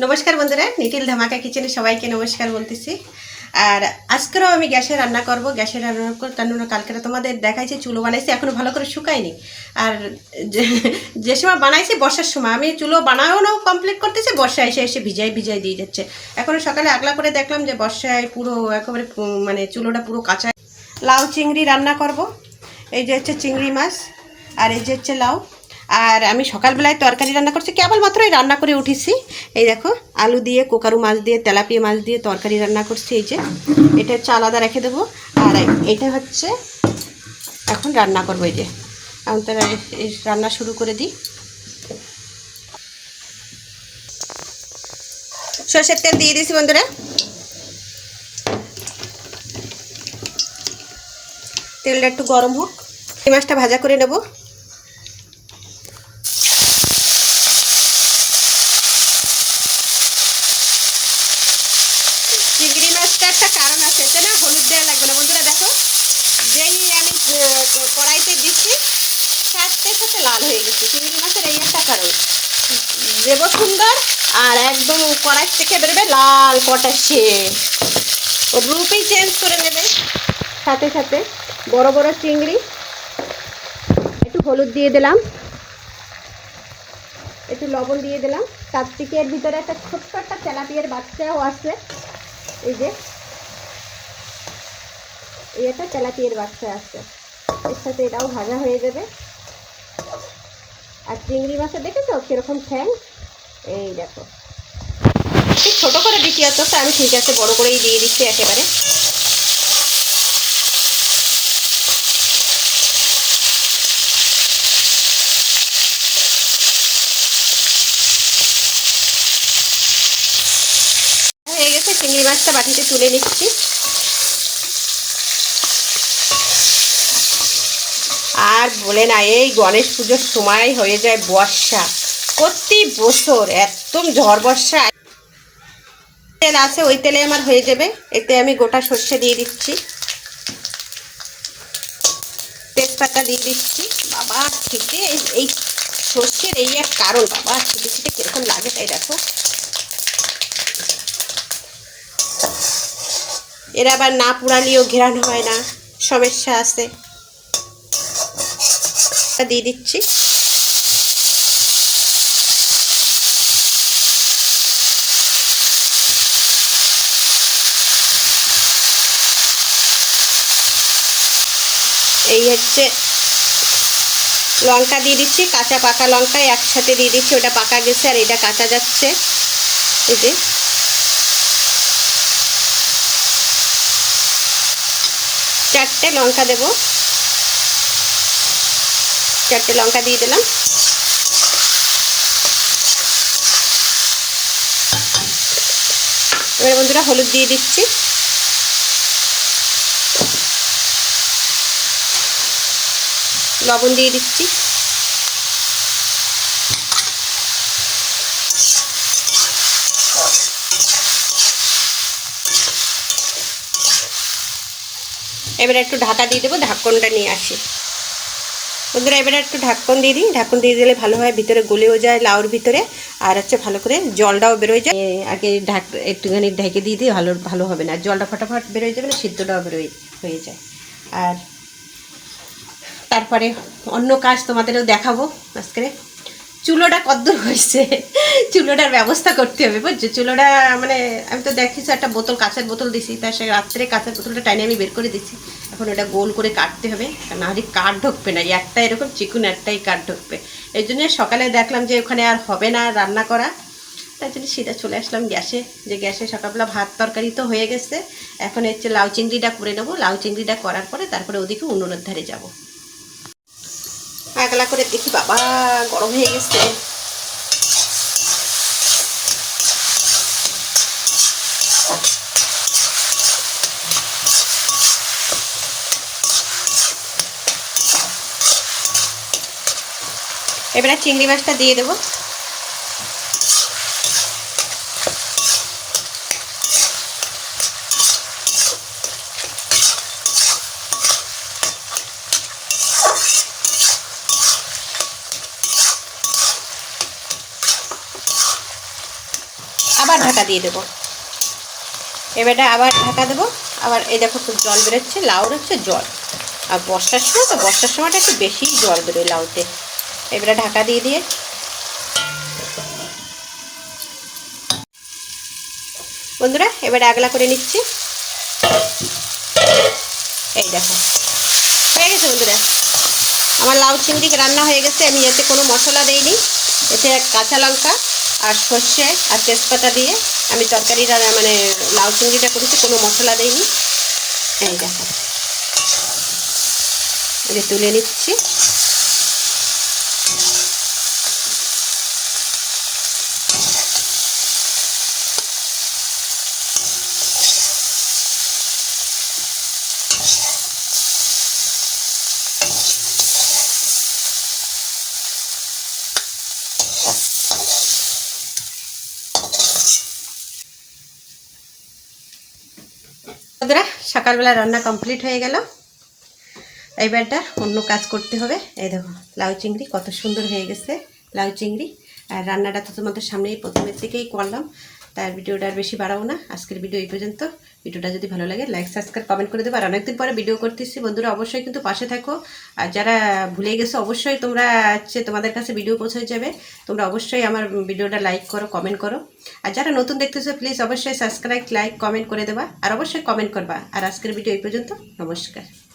নমস্কার বন্ধুরা নিটিল ধামাকা কিচেনে সবাইকে নমস্কার বলতেছি। আর আজকেরও আমি গ্যাসে রান্না করব, গ্যাসে রান্না রান্না কালকে তোমাদের দেখাইছি, চুলো বানাইছি, এখনও ভালো করে শুকায়নি। আর যে- সময় বানাইছি, বর্ষার সময়, আমি চুলো বানানোও কমপ্লিট করতেছি বর্ষা এসে এসে ভিজাই ভিজাই দিয়ে যাচ্ছে। এখনও সকালে আগলা করে দেখলাম যে বর্ষায় পুরো একেবারে মানে চুলোটা পুরো কাঁচা। লাউ চিংড়ি রান্না করব, এই যে হচ্ছে চিংড়ি মাছ, আর এই যে হচ্ছে লাউ। আর আমি সকালবেলায় তরকারি রান্না করছি কেবলমাত্র এই রান্না করে উঠেছি। এই দেখো, আলু দিয়ে, কোকারু মাছ দিয়ে, তেলাপিয়া মাছ দিয়ে তরকারি রান্না করছি, এই যে। এটা হচ্ছে আলাদা রেখে দেবো। আর এটা হচ্ছে এখন রান্না করব, এই যে। এখন তারা রান্না শুরু করে দিই। সর্ষের তেল দিয়ে দিয়েছি বন্ধুরা। তেলটা একটু গরম হোক। এই মাছটা ভাজা করে নেব চিংড়ি মাছটা একটা এতে না হলুদ দেওয়া লাগবে না। বন্ধুরা দেখো, যেই আমি কড়াইতে দিচ্ছি সাথে সাথে লাল হয়ে গেছে। চিংড়ি মাছের এই একটা কারণ। দেবো সুন্দর, আর একদম কড়াই থেকে বেরোবে লাল পটাশে। রূপই চেঞ্জ করে নেবে। সাথে সাথে বড় বড় চিংড়ি, একটু হলুদ দিয়ে দিলাম। একটু লবণ দিয়ে দিলাম। তার থেকে এর ভিতরে একটা ছোট্ট একটা তেলাপিয়ার বাচ্চাও আছে। এই যে একটা তেলাপিয়ার বাচ্চা আছে। এর সাথে এটাও ভাজা হয়ে যাবে। আর চিংড়ি মাছে দেখেছ? কীরকম ঠ্যাং? এই দেখো। ছোটো করে দিচ্ছি অত আমি ঠিক আছে, বড় করেই দিয়ে দিচ্ছি একেবারে। চিংড়ি মাছটা বাটিতে তুলে নিচ্ছি। আর বলে না, এই গণেশ পুজোর সময় হয়ে যায় বর্ষা। প্রতি বছর একদম ঝড় বর্ষা। তেল আছে, ওই তেলে আমার হয়ে যাবে। এতে আমি গোটা সর্ষে দিয়ে দিচ্ছি। তেজপাতা দিয়ে দিচ্ছি। বাবা, খেতে এই- সর্ষের এই এক কারণ, বাবা, খেতে খেতে কীরকম লাগে তাই দেখো। এর আবার না পুরালিও ঘেরান হয় না, সমস্যা আছে। এটা দিয়ে দিচ্ছি। এই হচ্ছে লঙ্কা দিয়ে দিচ্ছি, কাঁচা পাকা লঙ্কা একসাথে দিয়ে দিচ্ছি, ওটা পাকা গেছে আর এটা কাঁচা যাচ্ছে। এই চারটে লঙ্কা দেব। চারটে লঙ্কা দিয়ে দিলাম। এবার বন্ধুরা হলুদ দিয়ে দিচ্ছি। লবণ দিয়ে দিচ্ছি। এবারে একটু ঢাকা দিয়ে দেবো, ঢাকনটা নিয়ে আসি। বন্ধুরা, এবারে একটু ঢাকন দিয়ে দিই। ঢাকন দিয়ে দিলে ভালো হয়, ভিতরে গলেও যায় লাউর ভিতরে। আর হচ্ছে ভালো করে জলটাও বেরোয় যায়। আগে ঢাক, একটুখানি ঢেকে দিয়ে দিই, ভালো ভালো হবে না। জলটা ফটাফট বেরোয় যাবে না, সিদ্ধটাও বেরোয়, হয়ে যায়। আর তারপরে অন্য কাজ তোমাদেরও দেখাবো আজকে। চুলোটা কদ্দূর হয়েছে চুলোটার ব্যবস্থা করতে হবে, বুঝছ? চুলোটা মানে আমি তো দেখিস একটা বোতল, কাঁচের বোতল দিছি তার সে রাত্রে কাঁচের বোতলটা টাইনে আমি বের করে দিচ্ছি এখন ওটা গোল করে কাটতে হবে না হলে কাঠ ঢুকবে না একটা এরকম চিকুন একটাই কাঠ ঢুকবে। এই জন্য সকালে দেখলাম যে ওখানে আর হবে না রান্না করা, তাই জন্য সেটা চলে আসলাম গ্যাসে। যে গ্যাসে সকালবেলা ভাত তরকারি তো হয়ে গেছে, এখন হচ্ছে লাউ চিংড়িটা করে নেব। লাউ চিংড়িটা করার পরে তারপরে ওদিকে উনুনের ধারে যাব। একলা করে দেখি, বাবা, গরম হয়ে গেছে। এবারে চিংড়ি মাছটা দিয়ে দেবো। আবার ঢাকা দিয়ে দেবো। এবারটা আবার ঢাকা দেবো। আবার এই দেখো খুব জল বেরোচ্ছে লাউর হচ্ছে জল। আর বর্ষার সময় তো বর্ষার সময়টা একটু বেশিই জল বেরোয় লাউতে। এবারে ঢাকা দিয়ে দিয়ে বন্ধুরা, এবারে আগলা করে নিচ্ছি। এই দেখো। হয়ে গেছে বন্ধুরা, আমার লাউ চিংড়ি রান্না হয়ে গেছে। আমি এতে কোনো মশলা দেইনি। এতে কাঁচা লঙ্কা আর সর্ষে আর তেজপাতা দিয়ে আমি তরকারি রান্না মানে লাউ চিংড়িটা করেছি, কোনো মশলা দেইনি। এই দেখো। তুলে নিচ্ছি। বন্ধুরা, সকালবেলা রান্না কমপ্লিট হয়ে গেল। এইবারটা অন্য কাজ করতে হবে। এই দেখো, লাউ চিংড়ি কত সুন্দর হয়ে গেছে, লাউ চিংড়ি। আর রান্নাটা তো তোমাদের সামনেই প্রথমের দিকেই করলাম। তার ভিডিওটা আর বেশি বাড়াবো না। আজকের ভিডিও এই পর্যন্ত। ভিডিওটা যদি ভালো লাগে লাইক সাবস্ক্রাইব কমেন্ট করে দেবো। আর অনেকদিন পরে ভিডিও করতেছি। বন্ধুরা, অবশ্যই কিন্তু পাশে থাকো। আর যারা ভুলে গেছো, অবশ্যই তোমরা হচ্ছে তোমাদের কাছে ভিডিও পৌঁছে যাবে। তোমরা অবশ্যই আমার ভিডিওটা লাইক করো কমেন্ট করো। আর যারা নতুন দেখতেছো প্লিজ অবশ্যই সাবস্ক্রাইব লাইক কমেন্ট করে দেবা। আর অবশ্যই কমেন্ট করবা। আর আজকের ভিডিও এই পর্যন্ত। নমস্কার।